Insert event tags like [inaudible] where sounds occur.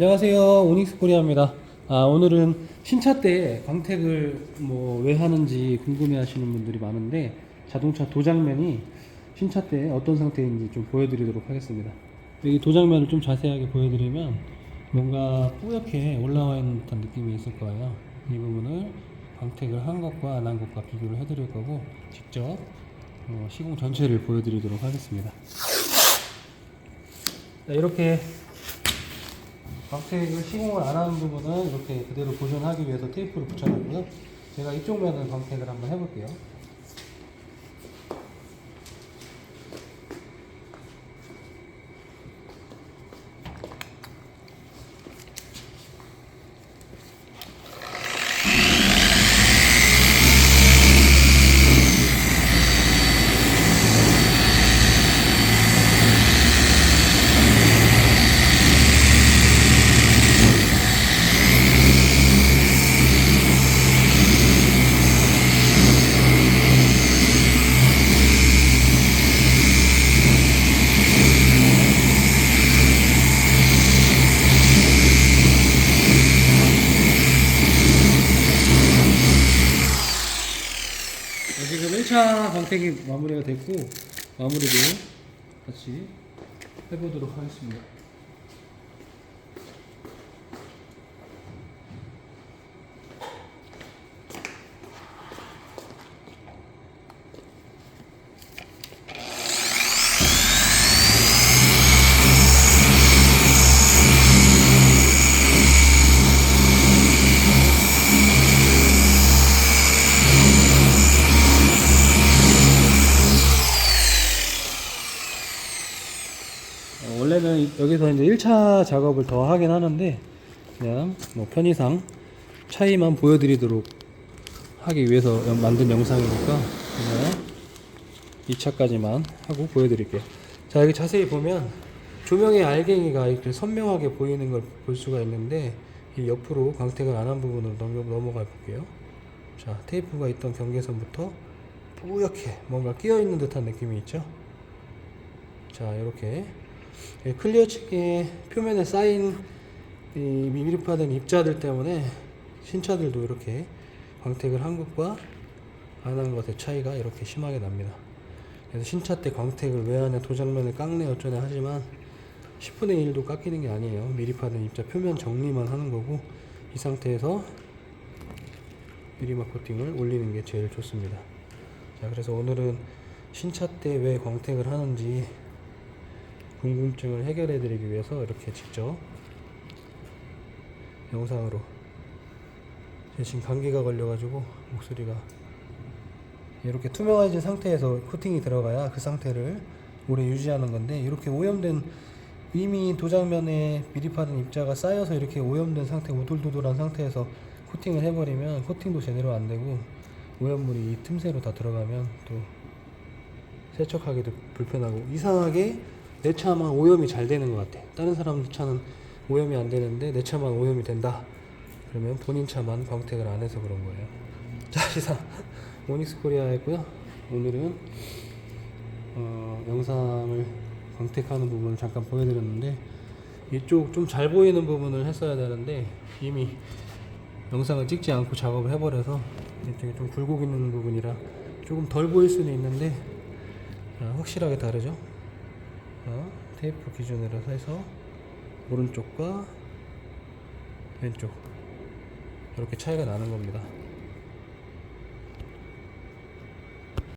안녕하세요. 오닉스 코리아입니다. 아, 오늘은 신차 때 광택을 뭐 왜 하는지 궁금해 하시는 분들이 많은데 자동차 도장면이 신차 때 어떤 상태인지 좀 보여드리도록 하겠습니다. 여기 도장면을 좀 자세하게 보여드리면 뭔가 뿌옇게 올라와 있는 듯한 느낌이 있을 거예요. 이 부분을 광택을 한 것과 안 한 것과 비교를 해드릴 거고 직접 어, 시공 전체를 보여드리도록 하겠습니다. 자, 이렇게 광택을 시공을 안 하는 부분은 이렇게 그대로 보존하기 위해서 테이프를 붙여놨고요. 제가 이쪽 면을 광택을 한번 해볼게요. 네, 지금 1차 광택이 마무리가 됐고 마무리도 같이 해보도록 하겠습니다. 원래는 여기서 이제 1차 작업을 더 하긴 하는데 그냥 뭐 편의상 차이만 보여드리도록 하기 위해서 연- 만든 영상이니까 그냥 2차까지만 하고 보여드릴게요. 자 여기 자세히 보면 조명의 알갱이가 이렇게 선명하게 보이는 걸 볼 수가 있는데 이 옆으로 광택을 안 한 부분으로 넘어, 넘어가 볼게요. 자 테이프가 있던 경계선부터 뿌옇게 뭔가 끼어 있는 듯한 느낌이 있죠. 자 이렇게 예, 클리어 측의 표면에 쌓인 이 미밀파된 입자들 때문에 신차들도 이렇게 광택을 한 것과 안 한 것의 차이가 이렇게 심하게 납니다. 그래서 신차 때 광택을 왜 하냐 도장면을 깎네 어쩌네 하지만 10분의 1도 깎이는 게 아니에요. 미리파된 입자 표면 정리만 하는 거고 이 상태에서 미리마 코팅을 올리는 게 제일 좋습니다. 자 그래서 오늘은 신차 때 왜 광택을 하는지 궁금증을 해결해 드리기 위해서 이렇게 직접 영상으로 제 지금 감기가 걸려가지고 목소리가 이렇게 투명해진 상태에서 코팅이 들어가야 그 상태를 오래 유지하는 건데 이렇게 오염된 이미 도장면에 미리파된 입자가 쌓여서 이렇게 오염된 상태 오돌도돌한 상태에서 코팅을 해버리면 코팅도 제대로 안 되고 오염물이 이 틈새로 다 들어가면 또 세척하기도 불편하고 이상하게 내 차만 오염이 잘 되는 것 같아. 다른 사람 차는 오염이 안 되는데 내 차만 오염이 된다. 그러면 본인 차만 광택을 안 해서 그런 거예요. 자, 이상 [laughs] 모닉스 코리아였고요. 오늘은 어, 영상을 광택하는 부분을 잠깐 보여드렸는데 이쪽 좀 잘 보이는 부분을 했어야 되는데 이미 영상을 찍지 않고 작업을 해버려서 이쪽이 좀 굴곡 있는 부분이라 조금 덜 보일 수는 있는데 아, 확실하게 다르죠? 어, 테이프 기준으로 해서 오른쪽과 왼쪽 이렇게 차이가 나는 겁니다.